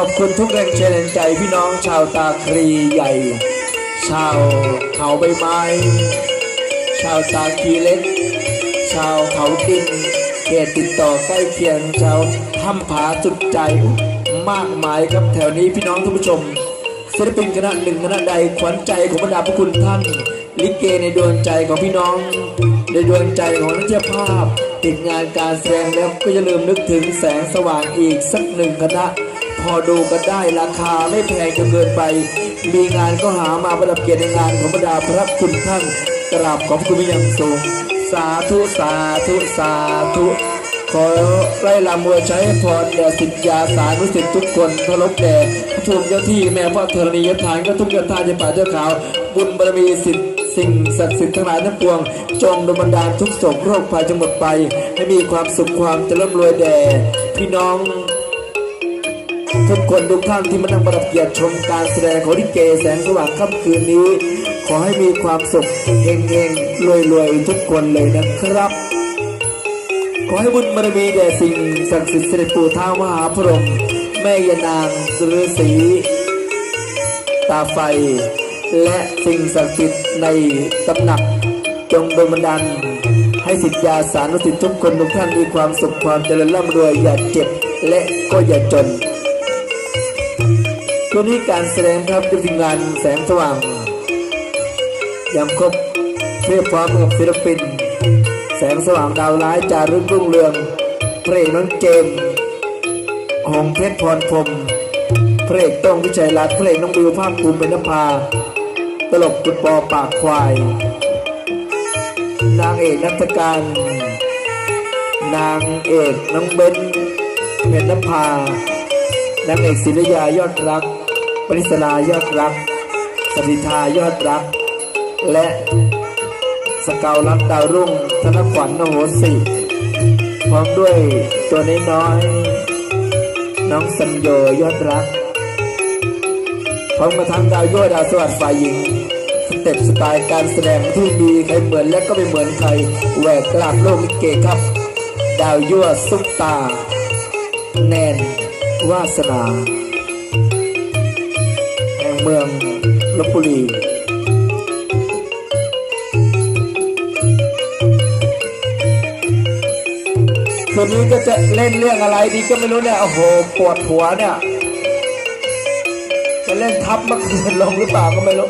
ขอบคุณทุกแรงเชียร์แรงใจพี่น้องชาวตาครีใหญ่ ชาวเขาใบไม้ ชาวตาคีเล็ก ชาวเขาดินเขตติดต่อใกล้เคียงชาวถ้ำผาจุดใจมากมายครับแถวนี้พี่น้องท่านผู้ชมศิลปินคณะหนึ่งคณะใดขวัญใจของบรรดาพระคุณท่าน ลิเกในดวงใจของพี่น้อง ในดวงใจของนักเจ้าภาพ ติดงานการแสดงแล้วก็อย่าลืมนึกถึงแสงสว่างอีกสักหนึ่งคณะ พอดูกันได้ราคาไม่แพงจนเกินไป มีงานก็หามาประดับเกียรติในงานของบรรดาพระคุณท่านกราบขอบคุณอย่างสูงสาธุสาธุสาธุขอไล่ลำมวยใช้พรแด่สิทธยาสานุสิทธิทุกคนเคารพแด่พระภูมิเจ้าที่แม่พ่อธรณียฐานก็ทุกยทานจะป่าเจ้าขาว บุญบารมีสิทธิ์สิ่งศักดิ์สิทธิ์ทั้งหลายทั้งปวง จงดลบันดาลทุกโศกโรคภัยจงหมดไป ให้มีความสุขความเจริญรวยแด่พี่น้อง ทุกคนทุกท่านที่มานั่งประดับเกียรติชมการแสดงของลิเกแสงสว่างค่ำคืนนี้ ขอให้มีความสุขเฮงๆรวยๆทุกคนเลยนะครับ ขอให้บุญบารมีแด่สิ่งศักดิ์สิทธิ์เสด็จปู่ท้าวมหาพรหมแม่ยานางสุรศรีตาไฟ และสิ่งศักดิ์สิทธิ์ในตำหนักจงดนบันดาลให้สิทธิยาสานุสิทธิ์ทุกคนทุกท่านมีความสุขความเจริญร่ำรวยอย่าเจ็บและก็อย่าจน ตัวนี้การแสดงครับจะเป็นงานแสงสว่างยังครบเรียบพร้อมกับศิลปิน แสงสว่างดาวร้ายจารึกรุ่งเรืองพระเอกน้องเจมหงเพชรพรพรมพระเอกโต้องวิชัยรัตน์พระเอกน้องบิวภาคภูมิเป็นนภาตลกกุดปอปากควาย นางเอกนัทการ นางเอกน้องเบนเพชรนภานางเอกศิริยายอดรัก ปริศลายอดรักสริธายอดรัก และสเกาวรักดาวรุ่งธนขวัญนโหสิพร้อมด้วยตัวน้อยๆน้องสัญโยยอดรักพร้อมกับทั้งดาวยั่วดาวสวัสดิ์ฝ่ายหญิงสเต็ปสไตล์การแสดงที่มีใครเหมือนและก็ไม่เหมือนใครแหวกกลาบโลกลิเกครับ ดาวยั่วซุปตา แนนวาสนา เมืองลบบุรีคืนนี้ก็จะเล่นเรื่องอะไรดีก็ไม่รู้เนี่ย โอ้โห ปวดหัวเนี่ย จะเล่นทับเมื่อคืนลงหรือเปล่าก็ไม่รู้